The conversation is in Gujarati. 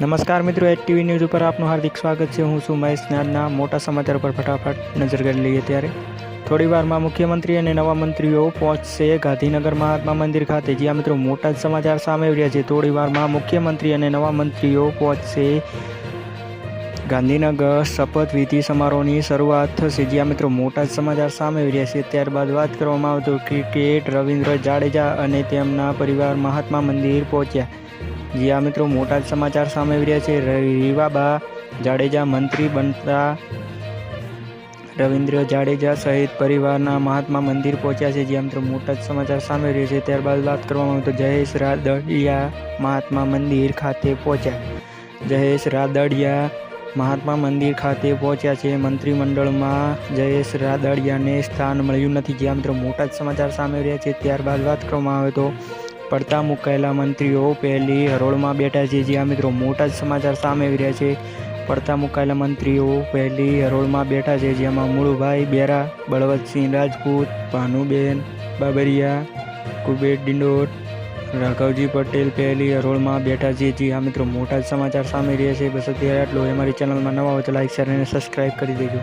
નમસ્કાર મિત્રો એચ ટીવી ન્યૂઝ ઉપર આપનું હાર્દિક સ્વાગત છે. હું છું મહેશ જ્ઞાનના મોટા સમાચાર પર ફટાફટ નજર કરી લઈએ ત્યારે. થોડી વારમાં મુખ્યમંત્રી અને નવા મંત્રીઓ પહોંચશે ગાંધીનગર મહાત્મા મંદિર ખાતે. જ્યાં મિત્રો મોટા જ સમાચાર સામે આવ્યા છે. થોડીવારમાં મુખ્યમંત્રી અને નવા મંત્રીઓ પહોંચશે ગાંધીનગર શપથવિધિ સમારોહની શરૂઆત થશે. જ્યાં મિત્રો મોટા જ સમાચાર સામે આવી રહ્યા છે. ત્યારબાદ વાત કરવામાં આવતો, ક્રિકેટ રવિન્દ્ર જાડેજા અને તેમના પરિવાર મહાત્મા મંદિર પહોંચ્યા. જ્યાં મિત્રો મોટા જ સમાચાર સામે આવી રહ્યા છે. રીવાબા જાડેજા મંત્રી બનતા રવિન્દ્ર જાડેજા સહિત પરિવારના મહાત્મા મંદિર પહોંચ્યા છે. જ્યાં મિત્રો મોટા જ સમાચાર સામે રહ્યા છે. ત્યારબાદ વાત કરવામાં આવે તો જયેશ રાદડિયા મહાત્મા મંદિર ખાતે પહોંચ્યા. જયેશ રાદડિયા મહાત્મા મંદિર ખાતે પહોંચ્યા છે. મંત્રીમંડળમાં જયેશ રાદડિયાને સ્થાન મળ્યું નથી. જ્યાં મિત્રો મોટા જ સમાચાર સામે રહ્યા છે. ત્યારબાદ વાત કરવામાં આવે તો પડતા મુકાયેલા મંત્રીઓ પહેલી હરોળમાં બેઠા છે. જ્યાં મિત્રો મોટા જ સમાચાર સામે આવી રહ્યા છે. પડતા મુકાયેલા મંત્રીઓ પહેલી હરોળમાં બેઠા છે. જેમાં મુળુભાઈ બેરા, બળવંતસિંહ રાજપૂત, ભાનુબેન બાબરિયા, કુબેર ડિંડોટ રાઘવજી પટેલ પહેલી હરોળમાં બેઠા છે. જી આ મિત્રો મોટા જ સમાચાર સામે રહ્યા છે. બસ અત્યારે આટલું. અમારી ચેનલમાં નવા હોય તો લાઈક શેર અને સબસ્ક્રાઈબ કરી દેજો.